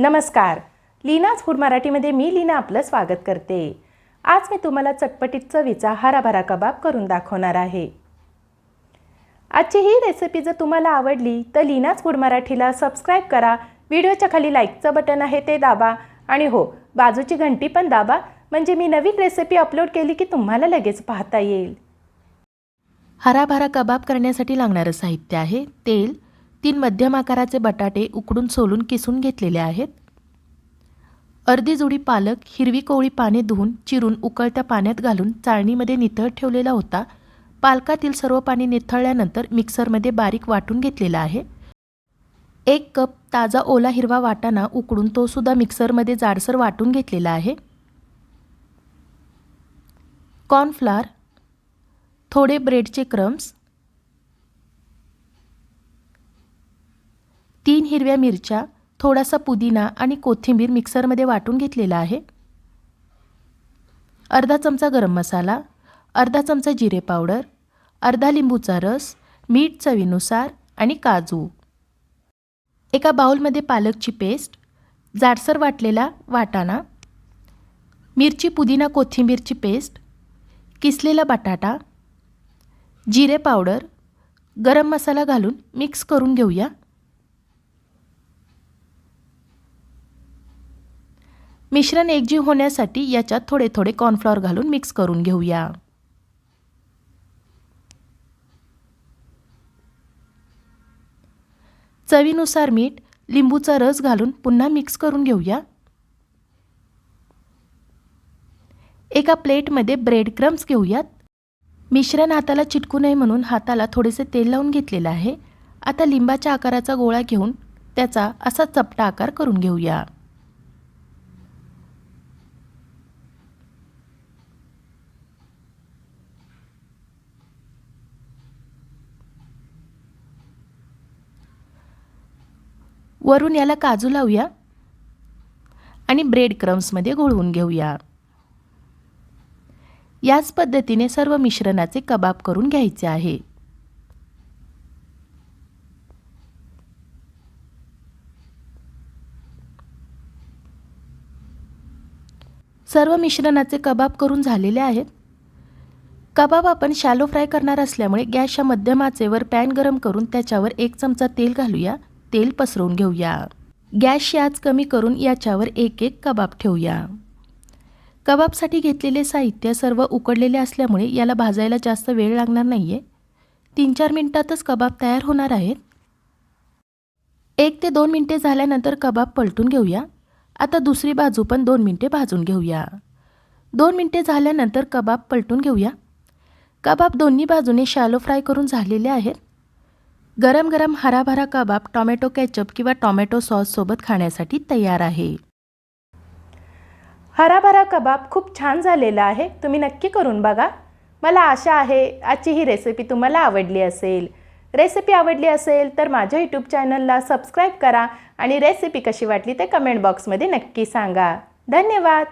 नमस्कार. लीनाच फूड मराठीमध्ये मी लीना आपलं स्वागत करते. आज मी तुम्हाला चटपटीत चवीचा हराभरा कबाब करून दाखवणार आहे. आजची ही रेसिपी जर तुम्हाला आवडली तर लीनाच फूड मराठीला सबस्क्राईब करा. व्हिडिओच्या खाली लाईकचं बटन आहे ते दाबा. आणि हो बाजूची घंटी पण दाबा. म्हणजे मी नवीन रेसिपी अपलोड केली की तुम्हाला लगेच पाहता येईल. हराभरा कबाब करण्यासाठी लागणारं साहित्य आहे तेल तीन मध्यम आकाराचे बटाटे उकडून सोलून किसून घेतलेले आहेत. अर्धी जुडी पालक हिरवी कोवळी पाने धुवून चिरून उकळत्या पाण्यात घालून चाळणीमध्ये निथळ ठेवलेला होता. पालकातील सर्व पाणी निथळल्यानंतर मिक्सरमध्ये बारीक वाटून घेतलेला आहे. एक कप ताजा ओला हिरवा वाटाणा उकडून तो सुद्धा मिक्सरमध्ये जाडसर वाटून घेतलेला आहे. कॉर्नफ्लार थोडे ब्रेडचे क्रम्स तीन हिरव्या मिरच्या थोडासा पुदिना आणि कोथिंबीर मिक्सरमध्ये वाटून घेतलेला आहे. अर्धा चमचा गरम मसाला अर्धा चमचा जिरे पावडर अर्धा लिंबूचा रस मीठ चवीनुसार आणि काजू. एका बाउलमध्ये पालकची पेस्ट जाडसर वाटलेला वाटाणा मिरची पुदिना कोथिंबीरची पेस्ट किसलेला बटाटा जिरे पावडर गरम मसाला घालून मिक्स करून घेऊया. मिश्रण एकजीव होण्यासाठी याच्यात थोडे थोडे कॉर्नफ्लॉवर घालून मिक्स करून घेऊया. चवीनुसार मीठ लिंबूचा रस घालून पुन्हा मिक्स करून घेऊया. एका प्लेटमध्ये ब्रेड क्रम्स घेऊयात. मिश्रण हाताला चिटकू नये म्हणून हाताला थोडेसे तेल लावून घेतलेलं आहे. आता लिंबाच्या आकाराचा गोळा घेऊन त्याचा असा चपटा आकार करून घेऊया. वरून याला काजू लावूया आणि ब्रेड क्रम्समध्ये घोळवून घेऊया. याच पद्धतीने सर्व मिश्रणाचे कबाब करून घ्यायचे आहे. सर्व मिश्रणाचे कबाब करून झालेले आहेत. कबाब आपण शॅलो फ्राय करणार असल्यामुळे गॅसच्या मध्यम आचेवर पॅन गरम करून त्याच्यावर एक चमचा तेल घालूया. तेल पसरवून घेऊया. गॅसची आच कमी करून याच्यावर एक एक कबाब ठेवूया. कबाबसाठी घेतलेले साहित्य सर्व उकडलेले असल्यामुळे याला भाजायला जास्त वेळ लागणार नाही आहे तीन चार मिनटातच कबाब तयार होणार आहेत. एक ते दोन मिनटे झाल्यानंतर कबाब पलटून घेऊया. आता दुसरी बाजू पण दोन मिनटे भाजून घेऊया. दोन मिनटे झाल्यानंतर कबाब पलटून घेऊया. कबाब दोन्ही बाजूने शॅलो फ्राय करून झालेले आहेत. गरम गरम हराभरा कबाब टॉमॅटो कॅचअप किंवा टॉमॅटो सॉससोबत खाण्यासाठी तयार आहे. हराभरा कबाब खूप छान झालेला आहे. तुम्ही नक्की करून बघा. मला आशा आहे आजची ही रेसिपी तुम्हाला आवडली असेल. रेसिपी आवडली असेल तर माझ्या यूट्यूब चॅनलला सबस्क्राईब करा आणि रेसिपी कशी वाटली ते कमेंट बॉक्समध्ये नक्की सांगा. धन्यवाद!